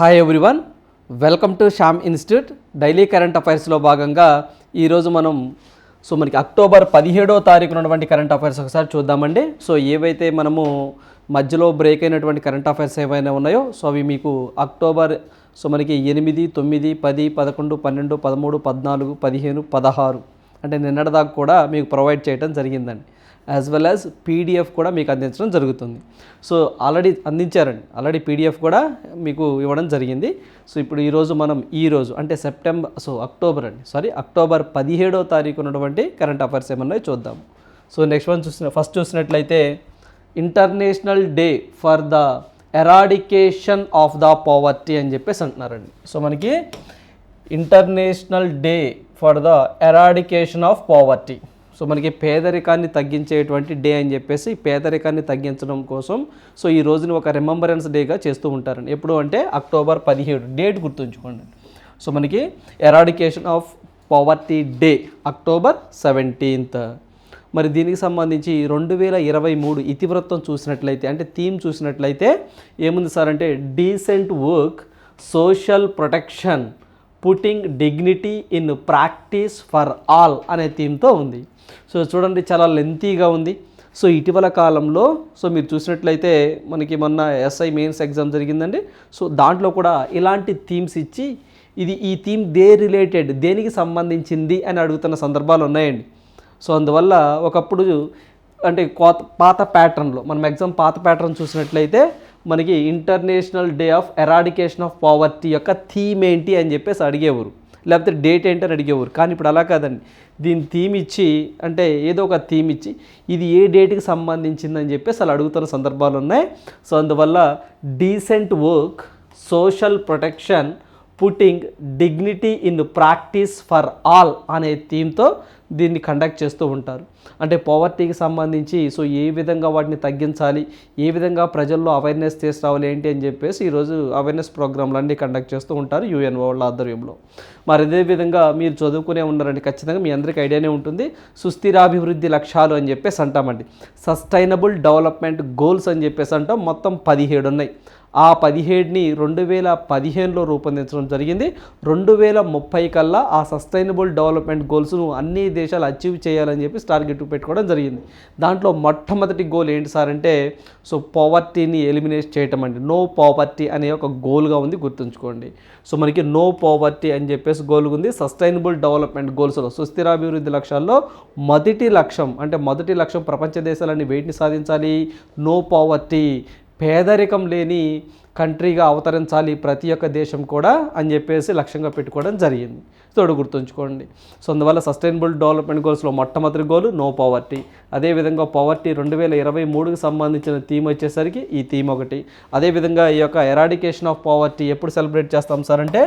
Hi everyone welcome to Shyam institute daily current అఫైర్స్లో భాగంగా ఈరోజు మనం సో మనకి అక్టోబర్ పదిహేడో తారీఖున ఉన్నటువంటి కరెంట్ అఫైర్స్ ఒకసారి చూద్దామండి. సో ఏవైతే మనము మధ్యలో బ్రేక్ అయినటువంటి కరెంట్ అఫైర్స్ ఏవైనా ఉన్నాయో సో అవి మీకు అక్టోబర్ సో మనకి ఎనిమిది తొమ్మిది పది పదకొండు పన్నెండు పదమూడు పద్నాలుగు పదిహేను పదహారు అంటే నిన్నటిదాకా కూడా మీకు ప్రొవైడ్ చేయడం జరిగిందండి. యాజ్ వెల్ యాజ్ పీడిఎఫ్ కూడా మీకు అందించడం జరుగుతుంది. సో ఆల్రెడీ అందించారండి. ఆల్రెడీ పీడిఎఫ్ కూడా మీకు ఇవ్వడం జరిగింది. సో ఇప్పుడు ఈరోజు మనం ఈరోజు అంటే సెప్టెంబర్ సో అక్టోబర్ అండి. సారీ అక్టోబర్ పదిహేడో తారీఖు ఉన్నటువంటి కరెంట్ అఫైర్స్ ఏమన్నాయో చూద్దాం. సో నెక్స్ట్ వన్ చూసిన ఫస్ట్ చూసినట్లయితే international day for the eradication of the poverty అని చెప్పేసి అంటున్నారండి. సో మనకి international day for the eradication of poverty so మనకి పేదరికాన్ని తగ్గించేటువంటి డే అని చెప్పేసి పేదరికాన్ని తగ్గించడం కోసం సో ఈ రోజుని ఒక రిమెంబరెన్స్ డేగా చేస్తూ ఉంటారండి. ఎప్పుడు అంటే అక్టోబర్ పదిహేడు. డేట్ గుర్తుంచుకోండి. సో మనకి eradication of poverty day October seventeenth మరి దీనికి సంబంధించి రెండు వేల ఇరవై మూడు ఇతివృత్తం చూసినట్లయితే అంటే థీమ్ చూసినట్లయితే ఏముంది సార్ అంటే decent work social protection putting dignity in practice for all అనే థీమ్తో ఉంది. సో చూడండి చాలా లెంతీగా ఉంది. సో ఇటీవల కాలంలో సో మీరు చూసినట్లయితే మనకి మొన్న ఎస్ఐ మెయిన్స్ ఎగ్జామ్ జరిగిందండి. సో దాంట్లో కూడా ఇలాంటి థీమ్స్ ఇచ్చి ఇది ఈ థీమ్ దే రిలేటెడ్ దేనికి సంబంధించింది అని అడుగుతున్న సందర్భాలు ఉన్నాయండి. సో అందువల్ల ఒకప్పుడు అంటే కోత పాత ప్యాటర్న్లో మనం ఎగ్జామ్ పాత ప్యాటర్న్ చూసినట్లయితే మనకి international day of eradication of poverty యొక్క థీమ్ ఏంటి అని చెప్పేసి అడిగేవారు. లేకపోతే డేట్ ఏంటని అడిగేవారు. కానీ ఇప్పుడు అలా కాదండి. దీని థీమ్ ఇచ్చి అంటే ఏదో ఒక థీమ్ ఇచ్చి ఇది ఏ డేట్కి సంబంధించిందని చెప్పేసి అలా అడుగుతున్న సందర్భాలు ఉన్నాయి. సో అందువల్ల decent work social protection putting dignity in practice for all అనే థీమ్తో దీన్ని కండక్ట్ చేస్తూ ఉంటారు. అంటే పవర్టీకి సంబంధించి సో ఏ విధంగా వాటిని తగ్గించాలి ఏ విధంగా ప్రజల్లో అవేర్నెస్ తీసుకురావాలి ఏంటి అని చెప్పేసి ఈరోజు అవేర్నెస్ ప్రోగ్రాంలు అన్ని కండక్ట్ చేస్తూ ఉంటారు యూఎన్ఓ వాళ్ళ ఆధ్వర్యంలో. మరి అదే విధంగా మీరు చదువుకునే ఉన్నారండి ఖచ్చితంగా మీ అందరికీ ఐడియానే ఉంటుంది. సుస్థిరాభివృద్ధి లక్ష్యాలు అని చెప్పేసి అంటామండి. సస్టైనబుల్ డెవలప్మెంట్ గోల్స్ అని చెప్పేసి అంటాం. మొత్తం పదిహేడు ఉన్నాయి. ఆ పదిహేడుని రెండు వేల పదిహేనులో రూపొందించడం జరిగింది. రెండు వేల ముప్పై కల్లా ఆ సస్టైనబుల్ డెవలప్మెంట్ గోల్స్ను అన్ని దేశాలు అచీవ్ చేయాలని చెప్పి టార్గెట్ పెట్టుకోవడం జరిగింది. దాంట్లో మొట్టమొదటి గోల్ ఏంటి సార్ అంటే సో పావర్టీని ఎలిమినేట్ చేయటం అండి. నో పావర్టీ అనే ఒక గోల్గా ఉంది గుర్తుంచుకోండి. సో మనకి నో పావర్టీ అని చెప్పేసి గోల్ ఉంది. సస్టైనబుల్ డెవలప్మెంట్ గోల్స్లో సుస్థిరాభివృద్ధి లక్ష్యాల్లో మొదటి లక్ష్యం అంటే మొదటి లక్ష్యం ప్రపంచ దేశాలన్నీ వేటిని సాధించాలి? No poverty. పేదరికం లేని కంట్రీగా అవతరించాలి ప్రతి ఒక్క దేశం కూడా అని చెప్పేసి లక్ష్యంగా పెట్టుకోవడం జరిగింది. తోడు గుర్తుంచుకోండి. సో అందువల్ల సస్టైనబుల్ డెవలప్మెంట్ గోల్స్లో మొట్టమొదటి గోల్ నో పవర్టీ. అదేవిధంగా పవర్టీ రెండు వేల ఇరవై మూడుకి సంబంధించిన థీమ్ వచ్చేసరికి ఈ థీమ్ ఒకటి. అదేవిధంగా ఈ యొక్క ఎరాడికేషన్ ఆఫ్ పవర్టీ ఎప్పుడు సెలబ్రేట్ చేస్తాం సార్ అంటే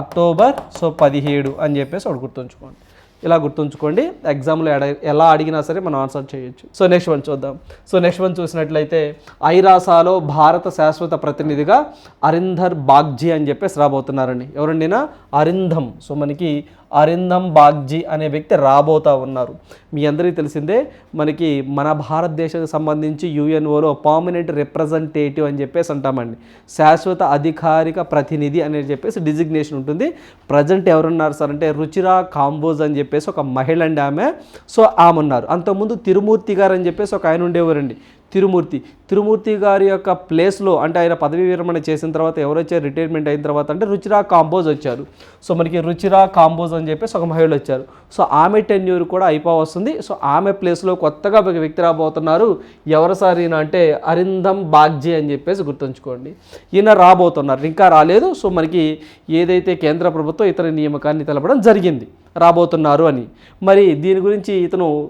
అక్టోబర్ సో పదిహేడు అని చెప్పేసి ఒకటి గుర్తుంచుకోండి. ఇలా గుర్తుంచుకోండి. ఎగ్జామ్లో ఎడ ఎలా అడిగినా సరే మనం ఆన్సర్ చేయొచ్చు. సో నెక్స్ట్ వన్ చూద్దాం. సో నెక్స్ట్ వన్ చూసినట్లయితే ఐరాసాలో భారత శాశ్వత ప్రతినిధిగా అరింధర్ బాగ్జీ అని చెప్పేసి రాబోతున్నారండి. ఎవరండినా? అరింధం. సో మనకి అరింధం బాగ్జీ అనే వ్యక్తి రాబోతా ఉన్నారు. మీ అందరికీ తెలిసిందే మనకి మన భారతదేశానికి సంబంధించి యుఎన్ఓలో పర్మనెంట్ రిప్రజెంటేటివ్ అని చెప్పేసి అంటామండి. శాశ్వత అధికారిక ప్రతినిధి అనేది చెప్పేసి డిజిగ్నేషన్ ఉంటుంది. ప్రజెంట్ ఎవరున్నారు సార్ అంటే రుచిరా కాంబోజ్ అని చెప్పేసి ఒక మహిళ అండి ఆమె. సో ఆమె ఉన్నారు అంతకుముందు తిరుమూర్తి గారు అని చెప్పేసి ఒక ఆయన ఉండేవారండి. తిరుమూర్తి. తిరుమూర్తి గారి యొక్క ప్లేస్లో అంటే ఆయన పదవీ విరమణ చేసిన తర్వాత ఎవరు వచ్చారు రిటైర్మెంట్ అయిన తర్వాత అంటే రుచిరా కాంబోజ్ వచ్చారు. సో మనకి రుచిరా కాంబోజ్ అని చెప్పేసి ఒక మహిళ వచ్చారు. సో ఆమె టెన్యూర్ కూడా అయిపో వస్తుంది. సో ఆమె ప్లేస్లో కొత్తగా ఒక వ్యక్తి రాబోతున్నారు. ఎవరి సార్ అంటే అరిందం బాగ్జీ అని చెప్పేసి గుర్తుంచుకోండి. ఈయన రాబోతున్నారు. ఇంకా రాలేదు. సో మనకి ఏదైతే కేంద్ర ప్రభుత్వం ఇతర నియామకాన్ని తెలపడం జరిగింది. రాబోతున్నారు అని. మరి దీని గురించి ఇతను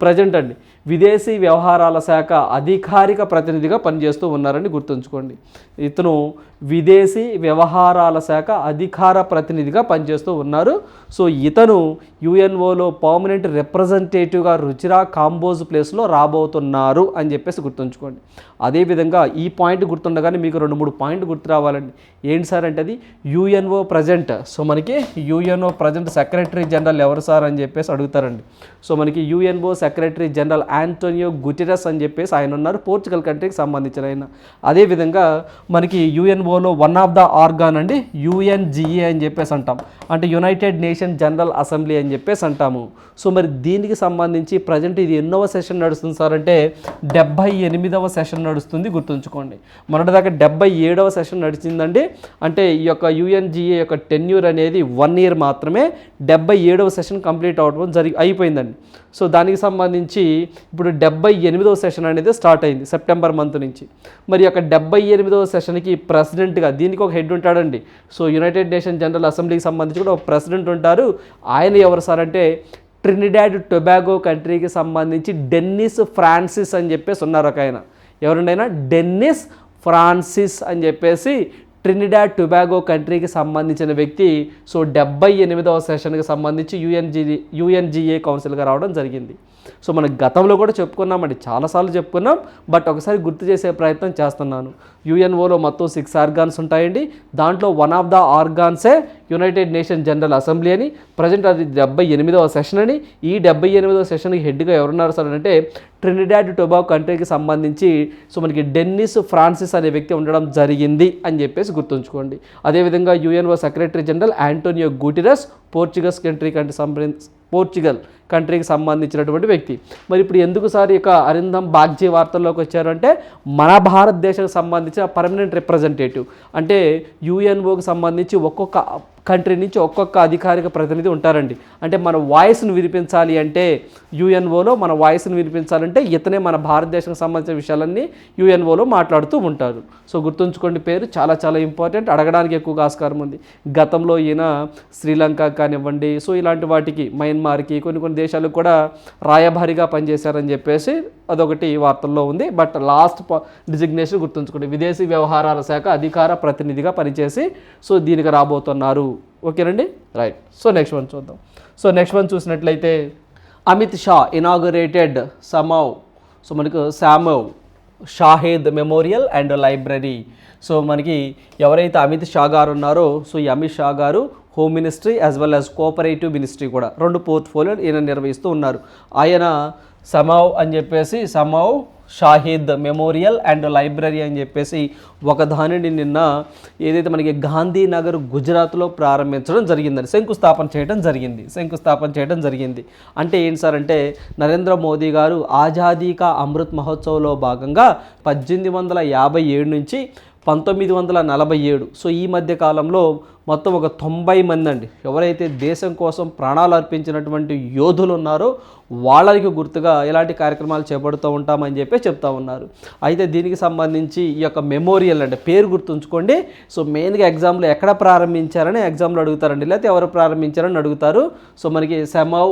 ప్రజెంట్ అండి విదేశీ వ్యవహారాల శాఖ అధికారిక ప్రతినిధిగా పనిచేస్తూ ఉన్నారని గుర్తుంచుకోండి. ఇతను విదేశీ వ్యవహారాల శాఖ అధికార ప్రతినిధిగా పనిచేస్తూ ఉన్నారు. సో ఇతను యుఎన్ఓలో పర్మనెంట్ రిప్రజెంటేటివ్గా రుచిరా కాంబోజ్ ప్లేస్లో రాబోతున్నారు అని చెప్పేసి గుర్తుంచుకోండి. అదేవిధంగా ఈ పాయింట్ గుర్తుండగానే మీకు రెండు మూడు పాయింట్ గుర్తు రావాలండి. ఏంటి సార్ అంటే అది? UNO present. సో మనకి యుఎన్ఓ ప్రజెంట్ సెక్రటరీ జనరల్ ఎవరు సార్ అని చెప్పేసి అడుగుతారండి. సో మనకి UNO secretary general Antonio Guterres అని చెప్పేసి ఆయన ఉన్నారు. పోర్చుగల్ కంట్రీకి సంబంధించిన ఆయన. అదేవిధంగా మనకి యుఎన్ఓ యుఎన్ఓలో వన్ ఆఫ్ ద ఆర్గాన్ అండి యుఎన్జిఏ అని చెప్పేసి అంటాం. అంటే యునైటెడ్ నేషన్ జనరల్ అసెంబ్లీ అని చెప్పేసి అంటాము. సో మరి దీనికి సంబంధించి ప్రజెంట్ ఇది ఎన్నో సెషన్ నడుస్తుంది సార్ అంటే డెబ్బై ఎనిమిదవ సెషన్ నడుస్తుంది గుర్తుంచుకోండి. మొన్నటిదాకా డెబ్బై ఏడవ సెషన్ నడిచిందండి. అంటే ఈ యొక్క యుఎన్జిఏ యొక్క టెన్యూర్ అనేది వన్ ఇయర్ మాత్రమే డెబ్బై ఏడవ సెషన్ కంప్లీట్ అవడం జరిగి అయిపోయిందండి. సో దానికి సంబంధించి ఇప్పుడు డెబ్బై ఎనిమిదవ సెషన్ అనేది స్టార్ట్ అయింది సెప్టెంబర్ మంత్ నుంచి. మరి యొక్క డెబ్బై ఎనిమిదవ సెషన్కి ప్రెసిడెంట్గా దీనికి ఒక హెడ్ ఉంటాడండి. సో యునైటెడ్ నేషన్ జనరల్ అసెంబ్లీకి సంబంధించి కూడా ఒక ప్రెసిడెంట్ ఉంటారు. ఆయన ఎవరు సార్ అంటే ట్రినిడాడ్ టొబాగో కంట్రీకి సంబంధించి డెన్నిస్ ఫ్రాన్సిస్ అని చెప్పేసి ఉన్నారు ఒక ఆయన. ఎవరుండైనా? డెన్నిస్ ఫ్రాన్సిస్ అని చెప్పేసి ట్రినిడాడ్ టొబాగో కంట్రీకి సంబంధించిన వ్యక్తి సో డెబ్బై ఎనిమిదవ సెషన్కి సంబంధించి యుఎన్జి యుఎన్జిఏ కౌన్సిల్గా రావడం జరిగింది. సో మన గతంలో కూడా చెప్పుకున్నామండి చాలాసార్లు చెప్పుకున్నాం బట్ ఒకసారి గుర్తు చేసే ప్రయత్నం చేస్తున్నాను. యుఎన్ఓలో మొత్తం సిక్స్ ఆర్గాన్స్ ఉంటాయండి. దాంట్లో వన్ ఆఫ్ ద ఆర్గాన్సే యునైటెడ్ నేషన్ జనరల్ అసెంబ్లీ అని. ప్రజెంట్ అది డెబ్బై ఎనిమిదవ సెషన్ అని. ఈ డెబ్బై ఎనిమిదవ సెషన్కి హెడ్గా ఎవరున్నారు సార్ అంటే ట్రినిడాడ్ టొబాగో కంట్రీకి సంబంధించి సో మనకి డెన్నిస్ ఫ్రాన్సిస్ అనే వ్యక్తి ఉండడం జరిగింది అని చెప్పేసి గుర్తుంచుకోండి. అదేవిధంగా UNO secretary general Antonio Guterres Portuguese country కంటే సంబంధించి పోర్చుగల్ కంట్రీకి సంబంధించినటువంటి వ్యక్తి. మరి ఇప్పుడు ఎందుకు సార్ ఇక అరిందం బాగ్జీ వార్తల్లోకి వచ్చారు అంటే మన భారతదేశానికి సంబంధించిన పర్మనెంట్ రిప్రజెంటేటివ్ అంటే యుఎన్ఓకి సంబంధించి ఒక్కొక్క కంట్రీ నుంచి ఒక్కొక్క అధికారిక ప్రతినిధి ఉంటారండి. అంటే మన వాయిస్ను వినిపించాలి అంటే యుఎన్ఓలో మన వాయిస్ను వినిపించాలంటే ఇతనే మన భారతదేశానికి సంబంధించిన విషయాలన్నీ యుఎన్ఓలో మాట్లాడుతూ ఉంటారు. సో గుర్తుంచుకోండి పేరు చాలా చాలా ఇంపార్టెంట్ అడగడానికి ఎక్కువగా ఆస్కారం ఉంది. గతంలో ఈయన శ్రీలంక కానివ్వండి సో ఇలాంటి వాటికి మయన్మార్కి కొన్ని కొన్ని దేశాలకు కూడా రాయభారిగా పనిచేశారని చెప్పేసి అదొకటి వార్తల్లో ఉంది. బట్ లాస్ట్ డిజిగ్నేషన్ గుర్తుంచుకోండి. విదేశీ వ్యవహారాల శాఖ అధికార ప్రతినిధిగా పనిచేసి సో దీనికి రాబోతున్నారు. ఓకేనండి? రైట్. సో నెక్స్ట్ వన్ చూద్దాం. సో నెక్స్ట్ వన్ చూసినట్లయితే అమిత్ షా ఇనాగరేటెడ్ సమౌ సో మనకు Samau Shaheed memorial and library. So మనకి ఎవరైతే అమిత్ షా గారు ఉన్నారో సో ఈ అమిత్ షా గారు home ministry as well as cooperative ministry కూడా రెండు పోర్ట్ఫోలియో ఈయన నిర్వహిస్తూ ఉన్నారు. ఆయన సమావ్ అని చెప్పేసి Samau Shahid memorial and library అని చెప్పేసి ఒక దానిని నిన్న ఏదైతే మనకి గాంధీనగర్ గుజరాత్లో ప్రారంభించడం జరిగిందని శంకుస్థాపన చేయడం జరిగింది. శంకుస్థాపన చేయడం జరిగింది. అంటే ఏంటి సార్ అంటే నరేంద్ర మోదీ గారు ఆజాదీ కా అమృత్ మహోత్సవ్లో భాగంగా పద్దెనిమిది వందల యాభై ఏడు నుంచి పంతొమ్మిది వందల నలభై ఏడు. సో ఈ మధ్య కాలంలో మొత్తం ఒక తొంభై మంది అండి. ఎవరైతే దేశం కోసం ప్రాణాలు అర్పించినటువంటి యోధులు ఉన్నారో వాళ్ళకి గుర్తుగా ఇలాంటి కార్యక్రమాలు చేపడుతూ ఉంటామని చెప్పి చెప్తా ఉన్నారు. అయితే దీనికి సంబంధించి ఈ యొక్క మెమోరియల్ అంటే పేరు గుర్తుంచుకోండి. సో మెయిన్గా ఎగ్జామ్లో ఎక్కడ ప్రారంభించారని ఎగ్జామ్లో అడుగుతారండి. లేకపోతే ఎవరు ప్రారంభించారని అడుగుతారు. సో మనకి Samau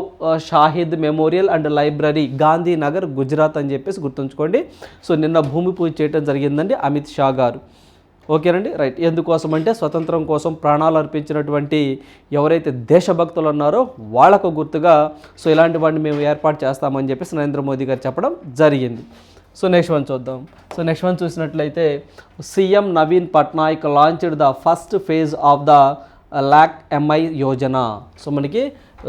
Shahid memorial and library Gandhinagar Gujarat అని చెప్పేసి గుర్తుంచుకోండి. సో నిన్న భూమి పూజ చేయడం జరిగిందండి అమిత్ షా గారు. ఓకేనండి? రైట్. ఎందుకోసం అంటే స్వతంత్రం కోసం ప్రాణాలు అర్పించినటువంటి ఎవరైతే దేశభక్తులు ఉన్నారో వాళ్ళకు గుర్తుగా సో ఇలాంటి వాడిని మేము ఏర్పాటు చేస్తామని చెప్పేసి నరేంద్ర మోదీ గారు చెప్పడం జరిగింది. సో నెక్స్ట్ వన్ చూద్దాం. సో నెక్స్ట్ వన్ చూసినట్లయితే CM Naveen Patnaik launched the first phase of the LAC MI Yojana. So మనకి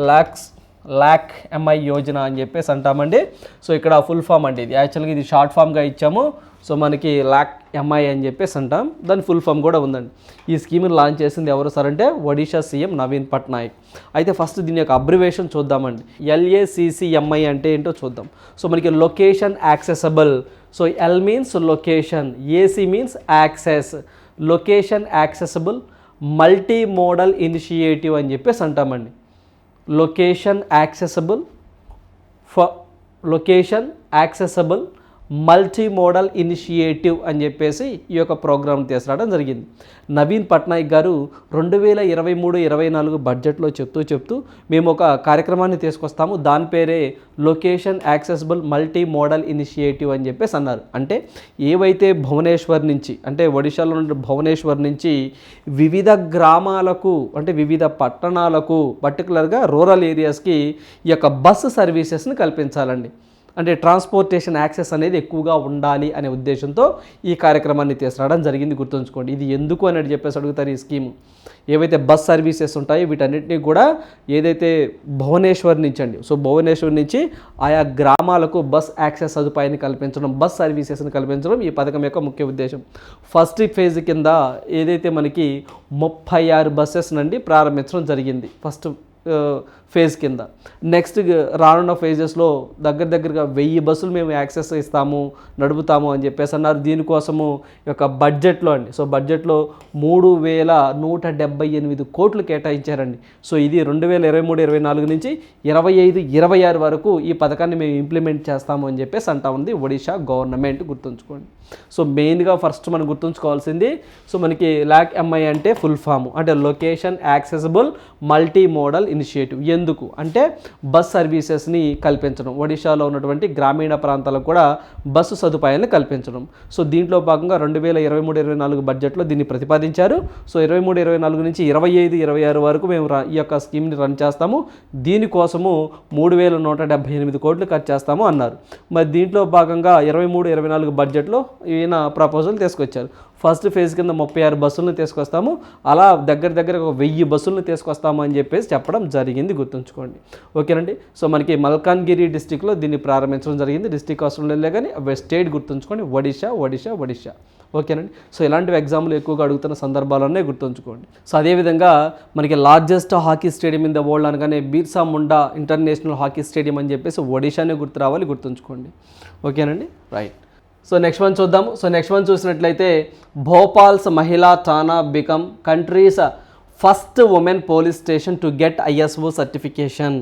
ల్యాక్స్ ల్యాక్ ఎంఐ యోజన అని చెప్పేసి అంటామండి. సో ఇక్కడ ఫుల్ ఫామ్ అండి ఇది. యాక్చువల్గా ఇది షార్ట్ ఫామ్గా ఇచ్చాము. సో మనకి ల్యాక్ ఎంఐ అని చెప్పేసి అంటాం. దాని ఫుల్ ఫామ్ కూడా ఉందండి. ఈ స్కీమ్ని లాంచ్ చేసింది ఎవరు సార్ అంటే ఒడిషా సీఎం నవీన్ పట్నాయక్. అయితే ఫస్ట్ దీని యొక్క అబ్రివేషన్ చూద్దామండి. ఎల్ఏసిసిఎంఐ అంటే ఏంటో చూద్దాం. సో మనకి location accessible so L means location AC means access location accessible multi modal initiative అని చెప్పేసి అంటామండి. Location accessible for location accessible multi modal initiative అని చెప్పేసి ఈ యొక్క ప్రోగ్రామ్ తీసుకురావడం జరిగింది. నవీన్ పట్నాయక్ గారు రెండు వేల ఇరవై మూడు ఇరవై నాలుగు బడ్జెట్లో చెప్తూ చెప్తూ మేము ఒక కార్యక్రమాన్ని తీసుకొస్తాము. దాని పేరే location accessible multi modal initiative అని చెప్పేసి అన్నారు. అంటే ఏవైతే భువనేశ్వర్ నుంచి అంటే ఒడిశాలో ఉన్న భువనేశ్వర్ నుంచి వివిధ గ్రామాలకు అంటే వివిధ పట్టణాలకు పర్టికులర్గా రూరల్ ఏరియాస్కి ఈ యొక్క బస్సు సర్వీసెస్ని కల్పించాలండి. అంటే ట్రాన్స్పోర్టేషన్ యాక్సెస్ అనేది ఎక్కువగా ఉండాలి అనే ఉద్దేశంతో ఈ కార్యక్రమాన్ని తీసుకురావడం జరిగింది. గుర్తుంచుకోండి ఇది ఎందుకు అని చెప్పేసి అడుగుతారు ఈ స్కీమ్. ఏవైతే బస్ సర్వీసెస్ ఉంటాయో వీటన్నిటినీ కూడా ఏదైతే భువనేశ్వర్ నుంచి అండి సో భువనేశ్వర్ నుంచి ఆయా గ్రామాలకు బస్ యాక్సెస్ సదుపాయాన్ని కల్పించడం బస్ సర్వీసెస్ని కల్పించడం ఈ పథకం యొక్క ముఖ్య ఉద్దేశం. ఫస్ట్ ఫేజ్ కింద ఏదైతే మనకి ముప్పై ఆరు బస్సెస్ నుండి ప్రారంభించడం జరిగింది. ఫస్ట్ ఫేజ్ కింద. నెక్స్ట్ రానున్న ఫేజెస్లో దగ్గర దగ్గరగా వెయ్యి బస్సులు మేము యాక్సెస్ ఇస్తాము నడుపుతాము అని చెప్పేసి అన్నారు. దీనికోసము ఈ యొక్క బడ్జెట్లో అండి. సో బడ్జెట్లో మూడు వేల నూట డెబ్బై ఎనిమిది కోట్లు కేటాయించారండి. సో ఇది రెండు వేల ఇరవై మూడు ఇరవై నాలుగు నుంచి ఇరవై ఐదు ఇరవై ఆరు వరకు ఈ పథకాన్ని మేము ఇంప్లిమెంట్ చేస్తాము అని చెప్పేసి అంటా ఉంది ఒడిషా గవర్నమెంట్ గుర్తుంచుకోండి. సో మెయిన్గా ఫస్ట్ మనం గుర్తుంచుకోవాల్సింది సో మనకి ల్యాక్ ఎంఐ అంటే ఫుల్ ఫామ్ అంటే location accessible multi modal initiative ఎందుకు? అంటే బస్ సర్వీసెస్ని కల్పించడం. ఒడిశాలో ఉన్నటువంటి గ్రామీణ ప్రాంతాలకు కూడా బస్సు సదుపాయాన్ని కల్పించడం. సో దీంట్లో భాగంగా రెండు వేల ఇరవై మూడు ఇరవై నాలుగు బడ్జెట్లో దీన్ని ప్రతిపాదించారు. సో ఇరవై మూడు ఇరవై నాలుగు నుంచి ఇరవై ఐదు ఇరవై ఆరు వరకు మేము ఈ యొక్క స్కీమ్ని రన్ చేస్తాము. దీనికోసము మూడు వేల నూట డెబ్బై ఎనిమిది కోట్లు ఖర్చు చేస్తాము అన్నారు. మరి దీంట్లో భాగంగా ఇరవై మూడు ఇరవై నాలుగు బడ్జెట్లో ఈయన ప్రపోజల్ తీసుకొచ్చారు. ఫస్ట్ ఫేజ్ కింద ముప్పై ఆరు బస్సులను తీసుకొస్తాము. అలా దగ్గర దగ్గర ఒక వెయ్యి బస్సులను తీసుకొస్తాము అని చెప్పేసి చెప్పడం జరిగింది గుర్తుంచుకోండి. ఓకేనండి? సో మనకి మల్కాన్గిరి డిస్టిక్లో దీన్ని ప్రారంభించడం జరిగింది. డిస్టిక్ అవసరం లేదు కానీ స్టేట్ గుర్తుంచుకోండి. ఒడిషా ఒడిషా ఒడిషా ఓకేనండి? సో ఇలాంటివి ఎగ్జామ్లు ఎక్కువగా అడుగుతున్న సందర్భాలనే గుర్తుంచుకోండి. సో అదేవిధంగా మనకి largest hockey stadium in the world అనగానే Birsa Munda international hockey stadium అని చెప్పేసి ఒడిషానే గుర్తు రావాలి గుర్తుంచుకోండి. ఓకేనండి? రైట్. సో నెక్స్ట్ వన్ చూద్దాము. సో నెక్స్ట్ వన్ చూసినట్లయితే Bhopal's Mahila Thana become country's first women police station to get ISO certification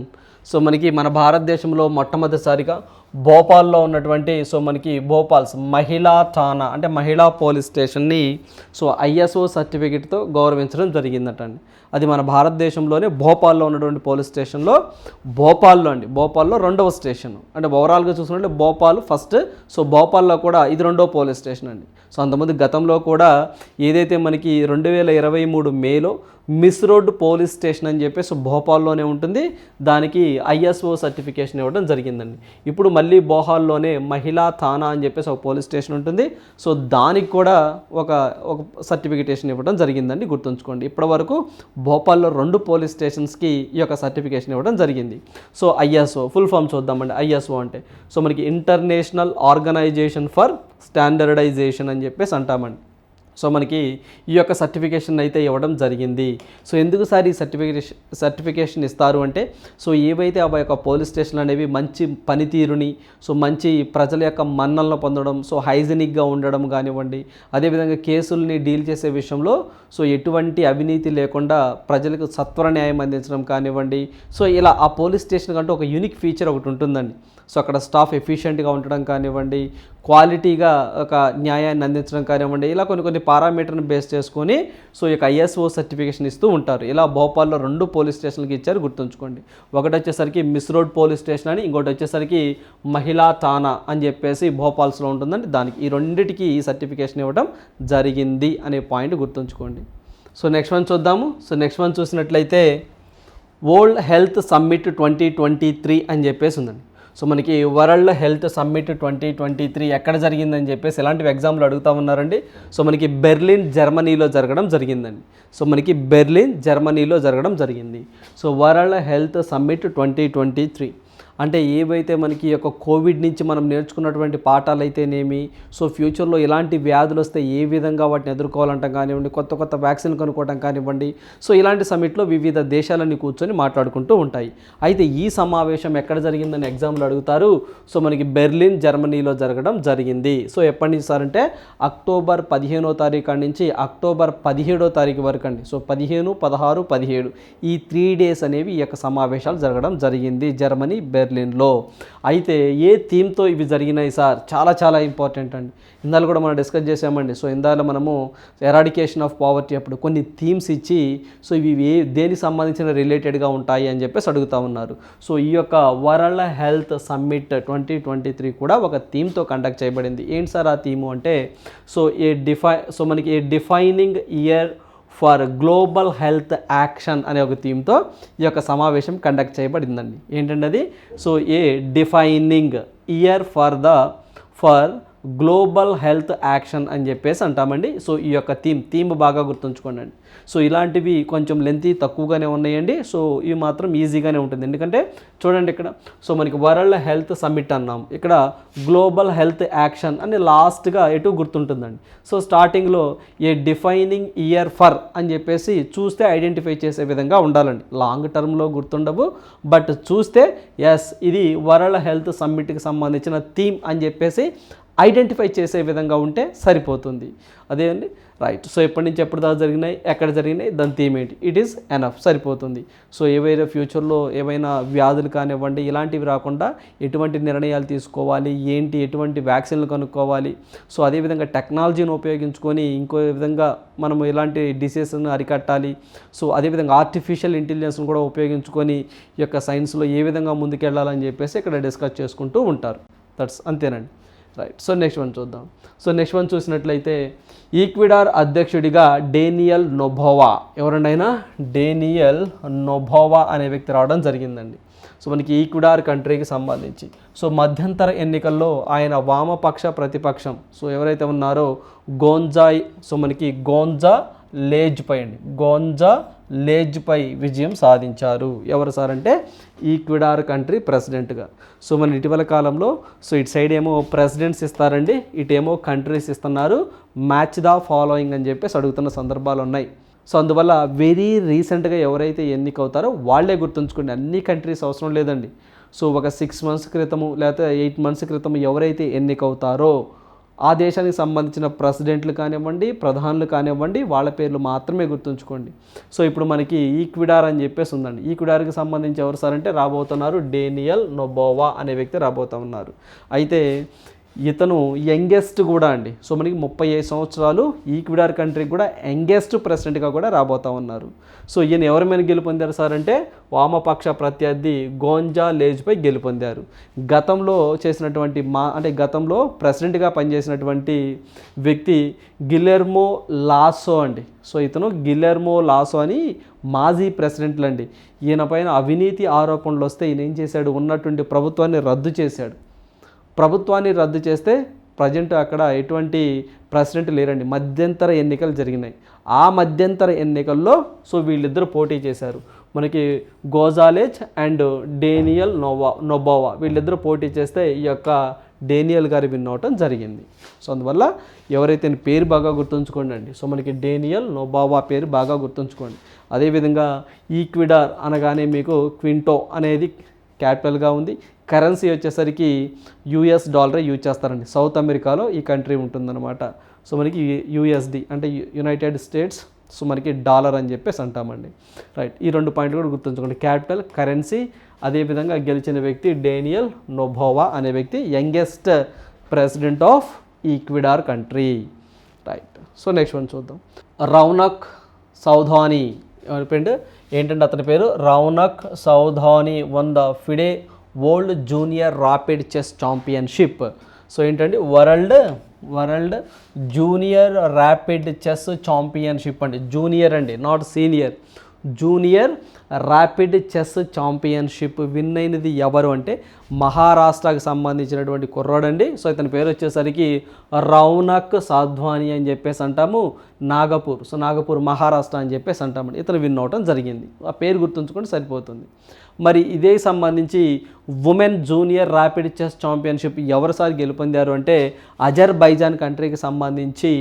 so మనకి మన భారతదేశంలో మొట్టమొదటిసారిగా భోపాల్లో ఉన్నటువంటి సో మనకి భోపాల్స్ మహిళా ఠానా అంటే మహిళా పోలీస్ స్టేషన్ని సో ఐఎస్ఓ సర్టిఫికేట్తో గౌరవించడం జరిగిందట అండి. అది మన భారతదేశంలోనే భోపాల్లో ఉన్నటువంటి పోలీస్ స్టేషన్లో భోపాల్లో అండి. భోపాల్లో రెండవ స్టేషన్. అంటే ఓవరాల్గా చూసుకుంటే భోపాల్ ఫస్ట్ సో భోపాల్లో కూడా ఇది రెండో పోలీస్ స్టేషన్ అండి. సో అంతకుముందు గతంలో కూడా ఏదైతే మనకి రెండు వేల ఇరవై మూడు మేలో మిస్ రోడ్ పోలీస్ స్టేషన్ అని చెప్పేసి భోపాల్లోనే ఉంటుంది. దానికి ఐఎస్ఓ సర్టిఫికేషన్ ఇవ్వడం జరిగిందండి. ఇప్పుడు మళ్ళీ బోహాల్లోనే మహిళా థానా అని చెప్పేసి ఒక పోలీస్ స్టేషన్ ఉంటుంది. సో దానికి కూడా ఒక ఒక సర్టిఫికేషన్ ఇవ్వడం జరిగిందండి. గుర్తుంచుకోండి. ఇప్పటివరకు భోపాల్లో రెండు పోలీస్ స్టేషన్స్కి ఈ యొక్క సర్టిఫికేషన్ ఇవ్వడం జరిగింది. సో ఐఎస్ఓ ఫుల్ ఫామ్ చూద్దామండి. ఐఎస్ఓ అంటే సో మనకి ఇంటర్నేషనల్ ఆర్గనైజేషన్ ఫర్ స్టాండర్డైజేషన్ అని చెప్పేసి అంటామండి. సో మనకి ఈ యొక్క సర్టిఫికేషన్ అయితే ఇవ్వడం జరిగింది. సో ఎందుకు సార్ ఈ సర్టిఫికేషన్ సర్టిఫికేషన్ ఇస్తారు అంటే సో ఏవైతే ఆ యొక్క పోలీస్ స్టేషన్లు అనేవి మంచి పనితీరుని సో మంచి ప్రజల యొక్క మన్నలను పొందడం సో హైజెనిక్గా ఉండడం కానివ్వండి అదేవిధంగా కేసుల్ని డీల్ చేసే విషయంలో సో ఎటువంటి అవినీతి లేకుండా ప్రజలకు సత్వర న్యాయం అందించడం కానివ్వండి సో ఇలా ఆ పోలీస్ స్టేషన్ కంటే ఒక యూనిక్ ఫీచర్ ఒకటి ఉంటుందండి. సో అక్కడ స్టాఫ్ ఎఫిషియెంట్గా ఉండడం కానివ్వండి క్వాలిటీగా ఒక న్యాయాన్ని అందించడం కానివ్వండి ఇలా కొన్ని కొన్ని పారామీటర్ని బేస్ చేసుకొని సో ఈ యొక్క ఐఎస్ఓ సర్టిఫికేషన్ ఇస్తూ ఉంటారు. ఇలా భోపాల్లో రెండు పోలీస్ స్టేషన్లకి ఇచ్చారు గుర్తుంచుకోండి. ఒకటి వచ్చేసరికి మిస్ రోడ్ పోలీస్ స్టేషన్ అని ఇంకోటి వచ్చేసరికి మహిళా థానా అని చెప్పేసి భోపాల్స్లో ఉంటుందండి. దానికి ఈ రెండింటికి ఈ సర్టిఫికేషన్ ఇవ్వడం జరిగింది అనే పాయింట్ గుర్తుంచుకోండి. సో నెక్స్ట్ వన్ చూద్దాము. సో నెక్స్ట్ వన్ చూసినట్లయితే world health summit twenty twenty three అని చెప్పేసి ఉందండి. సో మనకి world health summit twenty twenty three ఎక్కడ జరిగిందని చెప్పేసి ఇలాంటివి ఎగ్జామ్లు అడుగుతా ఉన్నారండి. సో మనకి బెర్లిన్ జర్మనీలో జరగడం జరిగిందండి. సో మనకి బెర్లిన్ జర్మనీలో జరగడం జరిగింది. So world health summit twenty twenty three. అంటే ఏవైతే మనకి యొక్క కోవిడ్ నుంచి మనం నేర్చుకున్నటువంటి పాఠాలు అయితేనేమి సో ఫ్యూచర్లో ఎలాంటి వ్యాధులు వస్తే ఏ విధంగా వాటిని ఎదుర్కోవాలంటాం కానివ్వండి కొత్త కొత్త వ్యాక్సిన్ కనుక్కోవటం కానివ్వండి సో ఇలాంటి సమిట్లో వివిధ దేశాలన్నీ కూర్చొని మాట్లాడుకుంటూ ఉంటాయి. అయితే ఈ సమావేశం ఎక్కడ జరిగిందని ఎగ్జామ్లు అడుగుతారు. సో మనకి బెర్లిన్ జర్మనీలో జరగడం జరిగింది. సో ఎప్పటి నుంచి సార్ అంటే అక్టోబర్ పదిహేనో తారీఖు నుంచి అక్టోబర్ పదిహేడో తారీఖు వరకు అండి. సో పదిహేను పదహారు పదిహేడు ఈ త్రీ డేస్ అనేవి ఈ యొక్క సమావేశాలు జరగడం జరిగింది. జర్మనీ బెర్లిన్లో అయితే ఏ థీమ్తో ఇవి జరిగినాయి సార్? చాలా చాలా ఇంపార్టెంట్ అండి. ఇందాలు కూడా మనం డిస్కస్ చేసామండి సో ఇందాలో మనము ఎరాడికేషన్ ఆఫ్ పావర్టీ అప్పుడు కొన్ని థీమ్స్ ఇచ్చి సో ఇవి ఏ దేనికి సంబంధించిన రిలేటెడ్గా ఉంటాయి అని చెప్పేసి అడుగుతా ఉన్నారు. సో ఈ యొక్క world health summit twenty twenty three కూడా ఒక థీమ్తో కండక్ట్ చేయబడింది. ఏంటి సార్ ఆ థీము అంటే సో ఏ డిఫై సో మనకి a defining year for global health action అనే ఒక థీమ్తో ఈ యొక్క సమావేశం కండక్ట్ చేయబడిందండి. ఏంటంటే అది so a defining year for the for global health action అని చెప్పేసి అంటామండి. సో ఈ యొక్క థీమ్ థీమ్ బాగా గుర్తుంచుకోండి సో ఇలాంటివి కొంచెం లెంతీ తక్కువగానే ఉన్నాయండి. సో ఇవి మాత్రం ఈజీగానే ఉంటుంది. ఎందుకంటే చూడండి ఇక్కడ. సో మనకి వరల్డ్ హెల్త్ సమ్మిట్ అన్నాం. ఇక్కడ గ్లోబల్ హెల్త్ యాక్షన్ అని లాస్ట్గా ఎటు గుర్తుంటుందండి. సో స్టార్టింగ్లో ఏ డిఫైనింగ్ ఇయర్ ఫర్ అని చెప్పేసి చూస్తే ఐడెంటిఫై చేసే విధంగా ఉండాలండి. లాంగ్ టర్మ్లో గుర్తుండవు. బట్ చూస్తే ఎస్ ఇది వరల్డ్ హెల్త్ సమ్మిట్కి సంబంధించిన థీమ్ అని చెప్పేసి ఐడెంటిఫై చేసే విధంగా ఉంటే సరిపోతుంది. అదే అండి రైట్. సో ఎప్పటి నుంచి ఎప్పుడు దాకా జరిగినాయి ఎక్కడ జరిగినాయి దాని థీమ్ ఏంటి? ఇట్ ఈస్ ఎనఫ్ సరిపోతుంది. సో ఏవైనా ఫ్యూచర్లో ఏవైనా వ్యాధులు కానివ్వండి ఇలాంటివి రాకుండా ఎటువంటి నిర్ణయాలు తీసుకోవాలి ఏంటి ఎటువంటి వ్యాక్సిన్లు కనుక్కోవాలి. సో అదేవిధంగా టెక్నాలజీని ఉపయోగించుకొని ఇంకో విధంగా మనం ఇలాంటి డిసీజెస్ను అరికట్టాలి. సో అదేవిధంగా ఆర్టిఫిషియల్ ఇంటెలిజెన్స్ను కూడా ఉపయోగించుకొని ఈ యొక్క సైన్స్లో ఏ విధంగా ముందుకెళ్ళాలని చెప్పేసి ఇక్కడ డిస్కస్ చేసుకుంటూ ఉంటారు. దట్స్ అంతేనండి. రైట్ సో నెక్స్ట్ వన్ చూద్దాం. సో నెక్స్ట్ వన్ చూసినట్లయితే ఈక్విడార్ అధ్యక్షుడిగా డేనియల్ నొభోవా ఎవరండైనా? డేనియల్ నొభోవా అనే వ్యక్తి రావడం జరిగిందండి. సో మనకి ఈక్విడార్ కంట్రీకి సంబంధించి. సో మధ్యంతర ఎన్నికల్లో ఆయన వామపక్ష ప్రతిపక్షం. సో ఎవరైతే ఉన్నారో గోంజాయ్. సో మనకి గోంజా లేజ్పై అండి. గోంజా లేజ్పై విజయం సాధించారు. ఎవరు సార్ అంటే ఈక్విడార్ కంట్రీ ప్రెసిడెంట్గా సో మన ఇటీవల కాలంలో సో ఇటు సైడ్ ఏమో ప్రెసిడెంట్స్ ఇస్తారండి ఇటేమో కంట్రీస్ ఇస్తున్నారు మ్యాచ్ ద ఫాలోయింగ్ అని చెప్పేసి అడుగుతున్న సందర్భాలు ఉన్నాయి. సో అందువల్ల వెరీ రీసెంట్గా ఎవరైతే ఎన్నికవుతారో వాళ్ళే గుర్తుంచుకోండి అన్ని కంట్రీస్ అవసరం లేదండి. సో ఒక సిక్స్ మంత్స్ క్రితము లేకపోతే ఎయిట్ మంత్స్ క్రితం ఎవరైతే ఎన్నికవుతారో ఆ దేశానికి సంబంధించిన ప్రెసిడెంట్లు కానివ్వండి ప్రధానులు కానివ్వండి వాళ్ళ పేర్లు మాత్రమే గుర్తుంచుకోండి. సో ఇప్పుడు మనకి ఈక్విడార్ అని చెప్పేసి ఉందండి. ఈక్విడార్కి సంబంధించి ఎవరు సార్ అంటే రాబోతున్నారు? డేనియల్ నొబోవా అనే వ్యక్తి రాబోతా ఉన్నారు. అయితే ఇతను యంగెస్ట్ కూడా అండి. సో మనకి ముప్పై ఐదు సంవత్సరాలు ఈక్విడార్ కంట్రీకి కూడా యంగెస్ట్ ప్రెసిడెంట్గా కూడా రాబోతా ఉన్నారు. సో ఈయన ఎవరి మీద గెలుపొందారు సార్ అంటే వామపక్ష ప్రత్యర్థి గోంజా లేజ్పై గెలుపొందారు. గతంలో చేసినటువంటి మా అంటే గతంలో ప్రెసిడెంట్గా పనిచేసినటువంటి వ్యక్తి గిలెర్మో లాసో అండి. సో ఇతను గిలెర్మో లాసో అని మాజీ ప్రెసిడెంట్లు అండి ఈయన పైన అవినీతి ఆరోపణలు వస్తే ఈయన ఏం చేశాడు? ఉన్నటువంటి ప్రభుత్వాన్ని రద్దు చేశాడు. ప్రభుత్వాన్ని రద్దు చేస్తే ప్రజెంట్ అక్కడ ఎటువంటి ప్రెసిడెంట్ లేరండి. మధ్యంతర ఎన్నికలు జరిగినాయి. ఆ మధ్యంతర ఎన్నికల్లో సో వీళ్ళిద్దరు పోటీ చేశారు. మనకి Gonzalez and Daniel Noboa Noboa వీళ్ళిద్దరూ పోటీ చేస్తే ఈ యొక్క డేనియల్ గారి విన్ అవటం జరిగింది. సో అందువల్ల ఎవరైతే పేరు బాగా గుర్తుంచుకోండి అండి. సో మనకి డేనియల్ నోబావా పేరు బాగా గుర్తుంచుకోండి. అదేవిధంగా ఈక్విడార్ అనగానే మీకు క్వింటో అనేది క్యాపిటల్గా ఉంది. కరెన్సీ వచ్చేసరికి యూఎస్ డాలరే యూజ్ చేస్తారండి. సౌత్ అమెరికాలో ఈ కంట్రీ ఉంటుందన్నమాట. సో మనకి యుఎస్డి అంటే యునైటెడ్ స్టేట్స్ సో మనకి డాలర్ అని చెప్పేసి అంటామండి. రైట్ ఈ రెండు పాయింట్లు కూడా గుర్తుంచుకోండి. క్యాపిటల్ కరెన్సీ అదేవిధంగా గెలిచిన వ్యక్తి డేనియల్ నోభోవా అనే వ్యక్తి youngest president of Ecuador country. Right so next one చూద్దాం. రౌనక్ సౌధాని ఎవరి ఏంటంటే అతని పేరు? Raunak Sadhwani won the FIDE world junior rapid chess championship so ఏంటంటే world world junior rapid chess championship అండి. జూనియర్ అండి not senior junior rapid chess championship win అయినది ఎవరు అంటే మహారాష్ట్రకు సంబంధించినటువంటి కుర్రాడండి సో ఇతని పేరు వచ్చేసరికి రౌనక్ సాధ్వాని అని చెప్పేసి అంటాము. నాగపూర్. సో నాగపూర్ మహారాష్ట్ర అని చెప్పేసి అంటామండి ఇతను విన్ అవటం జరిగింది. ఆ పేరు గుర్తుంచుకుంటే సరిపోతుంది. మరి ఇదే సంబంధించి women junior rapid chess championship ఎవరిసారి గెలుపొందారు అంటే అజర్బైజాన్ కంట్రీకి సంబంధించి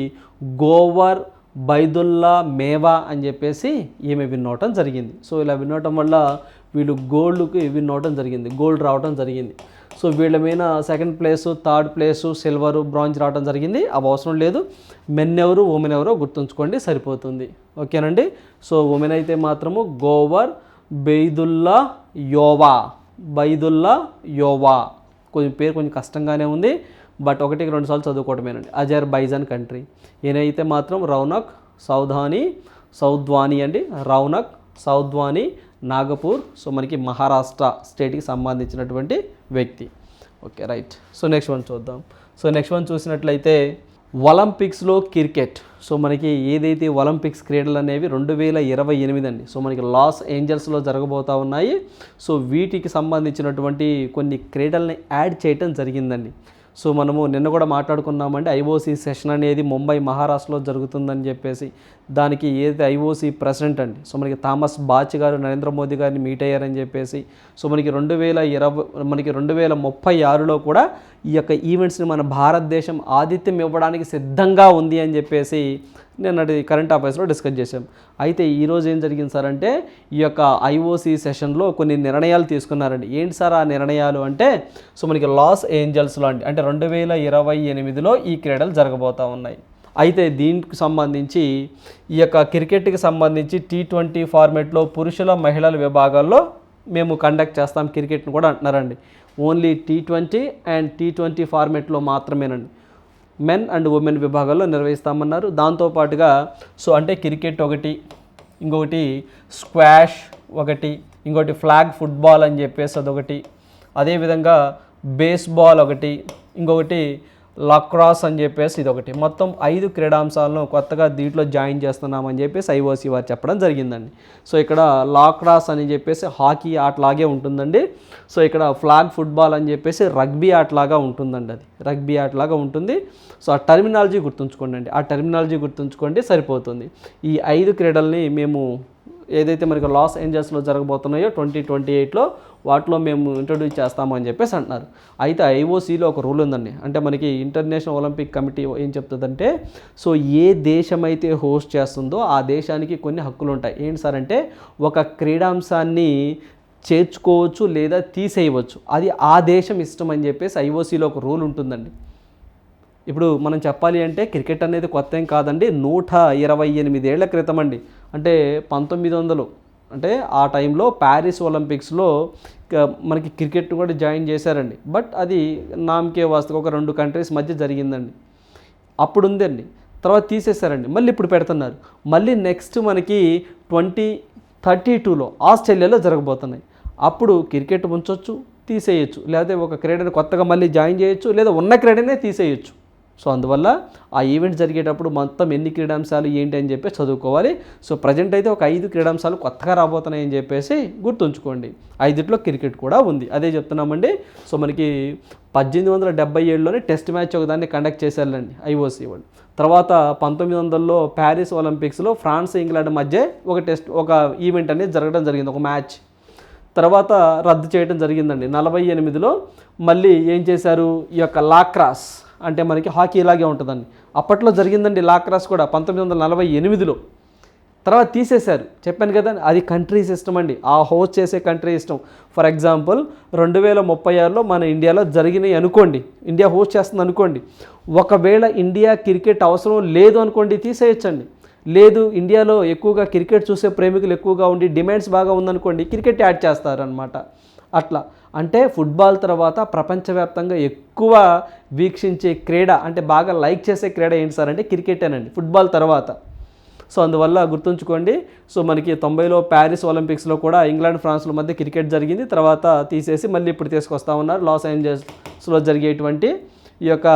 గోవర్ బైదుల్లా మేవా అని చెప్పేసి ఈమె విన్ జరిగింది. సో ఇలా వినవటం వల్ల వీళ్ళు గోల్డ్కి విన్ జరిగింది. గోల్డ్ రావటం జరిగింది. సో వీళ్ళ మీద second place third place silver bronze రావడం జరిగింది. అవి అవసరం లేదు. మెన్ ఎవరు ఉమెన్ ఎవరో గుర్తుంచుకోండి సరిపోతుంది. ఓకేనండి? సో ఉమెన్ అయితే మాత్రము గోవర్ బెయిదుల్లా యోవా. బైదుల్లా యోవా. కొంచెం పేరు కొంచెం కష్టంగానే ఉంది. బట్ ఒకటికి రెండు సార్లు చదువుకోవటమేనండి. అజర్ బైజాన్ కంట్రీ. ఈయనైతే మాత్రం రౌనక్ సౌధాని సౌద్వాని అండి. రౌనక్ సౌద్వాని నాగపూర్. సో మనకి మహారాష్ట్ర స్టేట్కి సంబంధించినటువంటి వ్యక్తి. Okay right. So next one చూద్దాం. సో నెక్స్ట్ వన్ చూసినట్లయితే ఒలింపిక్స్లో క్రికెట్. సో మనకి ఏదైతే ఒలింపిక్స్ క్రీడలు అనేవి రెండు వేల ఇరవై ఎనిమిది అండి. సో మనకి లాస్ ఏంజల్స్లో జరగబోతూ ఉన్నాయి. సో వీటికి సంబంధించినటువంటి కొన్ని క్రీడల్ని యాడ్ చేయటం జరిగిందండి. సో మనము నిన్న కూడా మాట్లాడుకున్నామండి ఐఓసీ సెషన్ అనేది ముంబై మహారాష్ట్రలో జరుగుతుందని చెప్పేసి. దానికి ఏదైతే ఐఓసీ ప్రెసిడెంట్ అండి సో మనకి థామస్ బాచ్ గారు నరేంద్ర మోదీ గారిని మీట్ అయ్యారని చెప్పేసి. సో మనకి రెండు వేల ఇరవై మనకి రెండు వేల ముప్పై ఆరులో కూడా ఈ యొక్క ఈవెంట్స్ని మన భారతదేశం ఆతిథ్యం ఇవ్వడానికి సిద్ధంగా ఉంది అని చెప్పేసి నిన్నటి కరెంట్ అఫైర్స్లో డిస్కస్ చేశాం. అయితే ఈరోజు ఏం జరిగింది సార్ అంటే ఈ యొక్క ఐఓసీ సెషన్లో కొన్ని నిర్ణయాలు తీసుకున్నారండి. ఏంటి సార్ ఆ నిర్ణయాలు అంటే సో మనకి లాస్ ఏంజల్స్లో అండి అంటే రెండు వేల ఇరవై ఎనిమిదిలో ఈ క్రీడలు జరగబోతూ ఉన్నాయి. అయితే దీనికి సంబంధించి ఈ యొక్క క్రికెట్కి సంబంధించి టీ ట్వంటీ ఫార్మేట్లో పురుషుల మహిళల విభాగాల్లో మేము కండక్ట్ చేస్తాం క్రికెట్ను కూడా అంటున్నారండి. Only T twenty and T twenty ఫార్మేట్లో మాత్రమేనండి. మెన్ అండ్ ఉమెన్ విభాగాల్లో నిర్వహిస్తామన్నారు. దాంతోపాటుగా సో అంటే క్రికెట్ ఒకటి ఇంకొకటి స్క్వాష్ ఒకటి ఇంకొకటి ఫ్లాగ్ ఫుట్బాల్ అని చెప్పేసి అదొకటి. అదేవిధంగా బేస్బాల్ ఒకటి ఇంకొకటి లక్రాస్ అని చెప్పేసి ఇది ఒకటి మొత్తం ఐదు క్రీడాంశాలను కొత్తగా దీంట్లో జాయిన్ చేస్తున్నామని చెప్పేసి ఐఓసి వారు చెప్పడం జరిగిందండి. సో ఇక్కడ లాక్రాస్ అని చెప్పేసి హాకీ ఆటలాగే ఉంటుందండి. సో ఇక్కడ ఫ్లాగ్ ఫుట్బాల్ అని చెప్పేసి రగ్బీ ఆటలాగా ఉంటుందండి అది. రగ్బీ ఆటలాగా ఉంటుంది. సో ఆ టర్మినాలజీ గుర్తుంచుకోండి అండి. ఆ టర్మినాలజీ గుర్తుంచుకోండి సరిపోతుంది. ఈ ఐదు క్రీడల్ని మేము ఏదైతే మనకి లాస్ ఏంజల్స్లో జరగబోతున్నాయో ట్వంటీ ట్వంటీ ఎయిట్లో వాటిలో మేము ఇంట్రడ్యూస్ చేస్తామని చెప్పేసి అంటున్నారు. అయితే ఐఓసీలో ఒక రూల్ ఉందండి. అంటే మనకి ఇంటర్నేషనల్ ఒలింపిక్ కమిటీ ఏం చెప్తుందంటే సో ఏ దేశం అయితే హోస్ట్ చేస్తుందో ఆ దేశానికి కొన్ని హక్కులు ఉంటాయి ఏంటి సార్ అంటే ఒక క్రీడాంశాన్ని చేర్చుకోవచ్చు లేదా తీసేయవచ్చు. అది ఆ దేశం ఇష్టం అని చెప్పేసి ఐఓసీలో ఒక రూల్ ఉంటుందండి. ఇప్పుడు మనం చెప్పాలి అంటే క్రికెట్ అనేది కొత్త ఏం కాదండి. నూట ఇరవై ఎనిమిదేళ్ళ క్రితం అండి. అంటే పంతొమ్మిది వందలు అంటే ఆ టైంలో ప్యారిస్ ఒలింపిక్స్లో మనకి క్రికెట్ కూడా జాయిన్ చేశారండి. బట్ అది నామకే వాస్తు ఒక రెండు కంట్రీస్ మధ్య జరిగిందండి. అప్పుడు ఉందండి తర్వాత తీసేశారండి. మళ్ళీ ఇప్పుడు పెడుతున్నారు. మళ్ళీ నెక్స్ట్ మనకి ట్వంటీ థర్టీ టూలో ఆస్ట్రేలియాలో జరగబోతున్నాయి. అప్పుడు క్రికెట్ ఉంచవచ్చు తీసేయచ్చు. లేదా ఒక క్రీడని కొత్తగా మళ్ళీ జాయిన్ చేయొచ్చు లేదా ఉన్న క్రీడనే తీసేయచ్చు. సో అందువల్ల ఆ ఈవెంట్ జరిగేటప్పుడు మొత్తం ఎన్ని క్రీడాంశాలు ఏంటి అని చెప్పి చదువుకోవాలి. సో ప్రజెంట్ అయితే ఒక ఐదు క్రీడాంశాలు కొత్తగా రాబోతున్నాయి అని చెప్పేసి గుర్తుంచుకోండి. ఐదిట్లో క్రికెట్ కూడా ఉంది. అదే చెప్తున్నామండి. సో మనకి పద్దెనిమిది వందల డెబ్బై ఏడులోనే టెస్ట్ మ్యాచ్ ఒకదాన్ని కండక్ట్ చేశారండి ఐఓసీ వాళ్ళు. తర్వాత పంతొమ్మిది వందల్లో ప్యారిస్ ఒలింపిక్స్లో ఫ్రాన్స్ ఇంగ్లాండ్ మధ్య ఒక టెస్ట్ ఒక ఈవెంట్ అనేది జరగడం జరిగింది. ఒక మ్యాచ్ తర్వాత రద్దు చేయడం జరిగిందండి. నలభై ఎనిమిదిలో మళ్ళీ ఏం చేశారు? ఈ యొక్క లాక్రాస్. అంటే మనకి హాకీ ఇలాగే ఉంటుందండి. అప్పట్లో జరిగిందండి లాక్రాస్ కూడా పంతొమ్మిది వందల నలభై ఎనిమిదిలో. తర్వాత తీసేశారు. చెప్పాను కదా అది కంట్రీ సిస్టమ్ అండి. ఆ హోస్ట్ చేసే కంట్రీ ఇష్టం. ఫర్ ఎగ్జాంపుల్ రెండు వేల ముప్పై ఆరులో మన ఇండియాలో జరిగినాయి అనుకోండి. ఇండియా హోస్ట్ చేస్తుంది అనుకోండి. ఒకవేళ ఇండియా క్రికెట్ అవసరం లేదు అనుకోండి తీసేయచ్చండి. లేదు ఇండియాలో ఎక్కువగా క్రికెట్ చూసే ప్రేమికులు ఎక్కువగా ఉండి డిమాండ్స్ బాగా ఉందనుకోండి క్రికెట్ యాడ్ చేస్తారనమాట అట్లా. అంటే ఫుట్బాల్ తర్వాత ప్రపంచవ్యాప్తంగా ఎక్కువ వీక్షించే క్రీడ అంటే బాగా లైక్ చేసే క్రీడ ఏంటి సార్ అంటే క్రికెటేనండి ఫుట్బాల్ తర్వాత. సో అందువల్ల గుర్తుంచుకోండి సో మనకి తొంభైలో ప్యారిస్ ఒలింపిక్స్లో కూడా ఇంగ్లాండ్ ఫ్రాన్స్ల మధ్య క్రికెట్ జరిగింది తర్వాత తీసేసి మళ్ళీ ఇప్పుడు తీసుకొస్తా ఉన్నారు లాస్ ఏంజల్స్లో జరిగేటువంటి ఈ యొక్క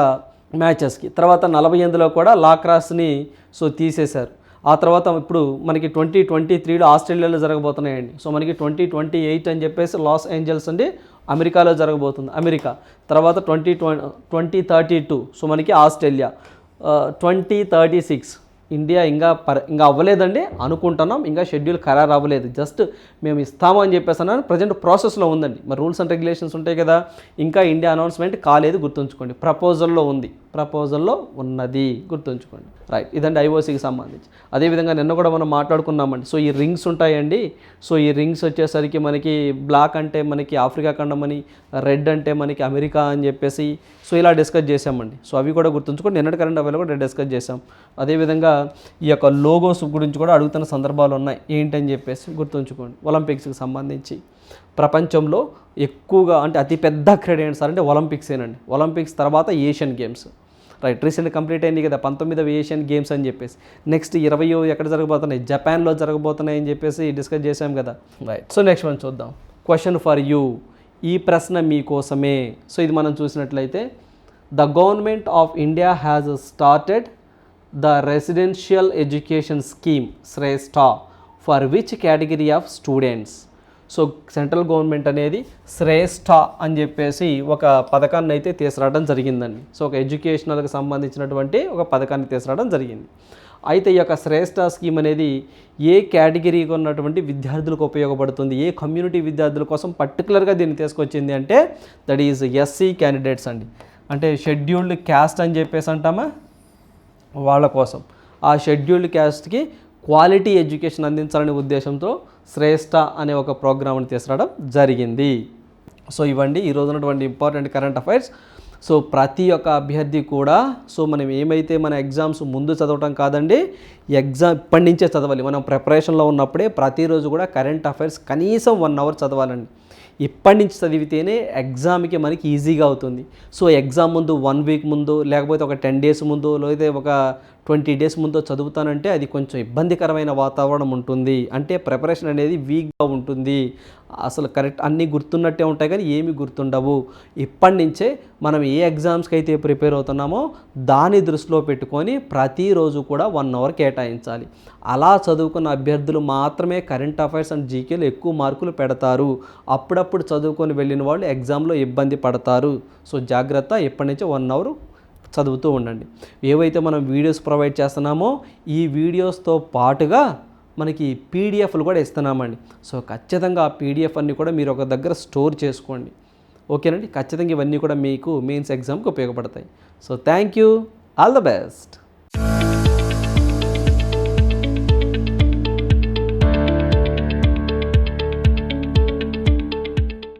మ్యాచెస్కి. తర్వాత నలభై ఎనిమిదిలో కూడా లాక్రాస్ని సో తీసేశారు. ఆ తర్వాత ఇప్పుడు మనకి ట్వంటీ ట్వంటీ త్రీలో ఆస్ట్రేలియాలో జరగబోతున్నాయండి. సో మనకి ట్వంటీ ట్వంటీ ఎయిట్ అని చెప్పేసి లాస్ ఏంజల్స్ అండి అమెరికాలో జరగబోతుంది. అమెరికా. తర్వాత twenty twenty thirty two. So మనకి Australia. Twenty thirty six. India ఇంకా పర ఇంకా అవ్వలేదండి అనుకుంటున్నాం. ఇంకా షెడ్యూల్ ఖరారు అవ్వలేదు. జస్ట్ మేము ఇస్తాము అని చెప్పేసి అన్నాను. ప్రజెంట్ ప్రాసెస్లో ఉందండి. మరి రూల్స్ అండ్ రెగ్యులేషన్స్ ఉంటాయి కదా ఇంకా ఇండియా అనౌన్స్మెంట్ కాలేదు గుర్తుంచుకోండి. ప్రపోజల్లో ఉంది. ప్రపోజల్లో ఉన్నది గుర్తుంచుకోండి. రైట్ ఇదండి ఐఓసీకి సంబంధించి. అదేవిధంగా నిన్న కూడా మనం మాట్లాడుకున్నామండి. సో ఈ రింగ్స్ ఉంటాయండి. సో ఈ రింగ్స్ వచ్చేసరికి మనకి బ్లాక్ అంటే మనకి ఆఫ్రికా ఖండం అని రెడ్ అంటే మనకి అమెరికా అని చెప్పేసి సో ఇలా డిస్కస్ చేసామండి సో అవి కూడా గుర్తుంచుకోండి. నిన్నటి కరెంట్ అవేలో కూడా డిస్కస్ చేసాం అదేవిధంగా ఈ యొక్క లోగోస్ గురించి కూడా అడుగుతున్న సందర్భాలు ఉన్నాయి. ఏంటని చెప్పేసి గుర్తుంచుకోండి. ఒలింపిక్స్కి సంబంధించి. ప్రపంచంలో ఎక్కువగా అంటే అతిపెద్ద క్రీడ ఏంటి సార్ అంటే ఒలింపిక్సేనండి. ఒలింపిక్స్ తర్వాత Asian Games. Right recent complete అయింది కదా పంతొమ్మిదవ ఏషియన్ గేమ్స్ అని చెప్పేసి. నెక్స్ట్ ఇరవయో ఎక్కడ జరగబోతున్నాయి? జపాన్లో జరగబోతున్నాయి అని చెప్పేసి డిస్కస్ చేశాం కదా. రైట్ సో నెక్స్ట్ మనం చూద్దాం. Question for you. ఈ ప్రశ్న మీకోసమే సో ఇది మనం చూసినట్లయితే the government of India has started the residential education scheme Shreshta for which category of students? So central government అనేది శ్రేష్ఠ అని చెప్పేసి ఒక పథకాన్ని అయితే తీసుకురావడం జరిగిందండి. సో ఒక ఎడ్యుకేషనల్కి సంబంధించినటువంటి ఒక పథకాన్ని తీసుకురావడం జరిగింది. అయితే ఈ యొక్క శ్రేష్ఠ స్కీమ్ అనేది ఏ కేటగిరీకి ఉన్నటువంటి విద్యార్థులకు ఉపయోగపడుతుంది? ఏ కమ్యూనిటీ విద్యార్థుల కోసం పర్టికులర్గా దీన్ని తీసుకొచ్చింది అంటే దట్ ఈజ్ ఎస్సీ క్యాండిడేట్స్ అండి. అంటే షెడ్యూల్డ్ క్యాస్ట్ అని చెప్పేసి అంటామా? వాళ్ళ కోసం. ఆ షెడ్యూల్డ్ క్యాస్ట్కి క్వాలిటీ ఎడ్యుకేషన్ అందించాలనే ఉద్దేశంతో శ్రేష్ఠ అనే ఒక ప్రోగ్రామ్ని తీసుకురావడం జరిగింది. సో ఇవ్వండి ఈ ఉన్నటువంటి ఇంపార్టెంట్ కరెంట్ అఫైర్స్ సో ప్రతి ఒక్క అభ్యర్థి కూడా సో మనం ఏమైతే మన ఎగ్జామ్స్ ముందు చదవటం కాదండి ఎగ్జామ్ ఇప్పటి నుంచే చదవాలి. మనం ప్రిపరేషన్లో ఉన్నప్పుడే ప్రతిరోజు కూడా కరెంట్ అఫైర్స్ కనీసం వన్ అవర్ చదవాలండి. ఇప్పటి నుంచి చదివితేనే ఎగ్జామ్కి మనకి ఈజీగా అవుతుంది. సో ఎగ్జామ్ ముందు వన్ వీక్ ముందు లేకపోతే ఒక టెన్ డేస్ ముందు లేకపోతే ఒక ట్వంటీ డేస్ ముందు చదువుతానంటే అది కొంచెం ఇబ్బందికరమైన వాతావరణం ఉంటుంది. అంటే ప్రిపరేషన్ అనేది వీక్గా ఉంటుంది. అసలు కరెక్ట్ అన్నీ గుర్తున్నట్టే ఉంటాయి కానీ ఏమి గుర్తుండవు. ఇప్పటి నుంచే మనం ఏ ఎగ్జామ్స్కి అయితే ప్రిపేర్ అవుతున్నామో దాన్ని దృష్టిలో పెట్టుకొని ప్రతిరోజు కూడా వన్ అవర్ కేటాయించాలి. అలా చదువుకున్న అభ్యర్థులు మాత్రమే కరెంట్ అఫైర్స్ అండ్ జీకేలు ఎక్కువ మార్కులు పెడతారు. అప్పుడప్పుడు చదువుకొని వెళ్ళిన వాళ్ళు ఎగ్జామ్లో ఇబ్బంది పడతారు. సో జాగ్రత్త ఇప్పటి నుంచే వన్ అవర్ చదువుతూ ఉండండి. ఏవైతే మనం వీడియోస్ ప్రొవైడ్ చేస్తున్నామో ఈ వీడియోస్తో పాటుగా మనకి పీడిఎఫ్లు కూడా ఇస్తున్నామండి. సో ఖచ్చితంగా ఆ పీడిఎఫ్ అన్నీ కూడా మీరు ఒక దగ్గర స్టోర్ చేసుకోండి. ఓకేనండి? ఖచ్చితంగా ఇవన్నీ కూడా మీకు మెయిన్స్ ఎగ్జామ్కి ఉపయోగపడతాయి. So thank you all the best.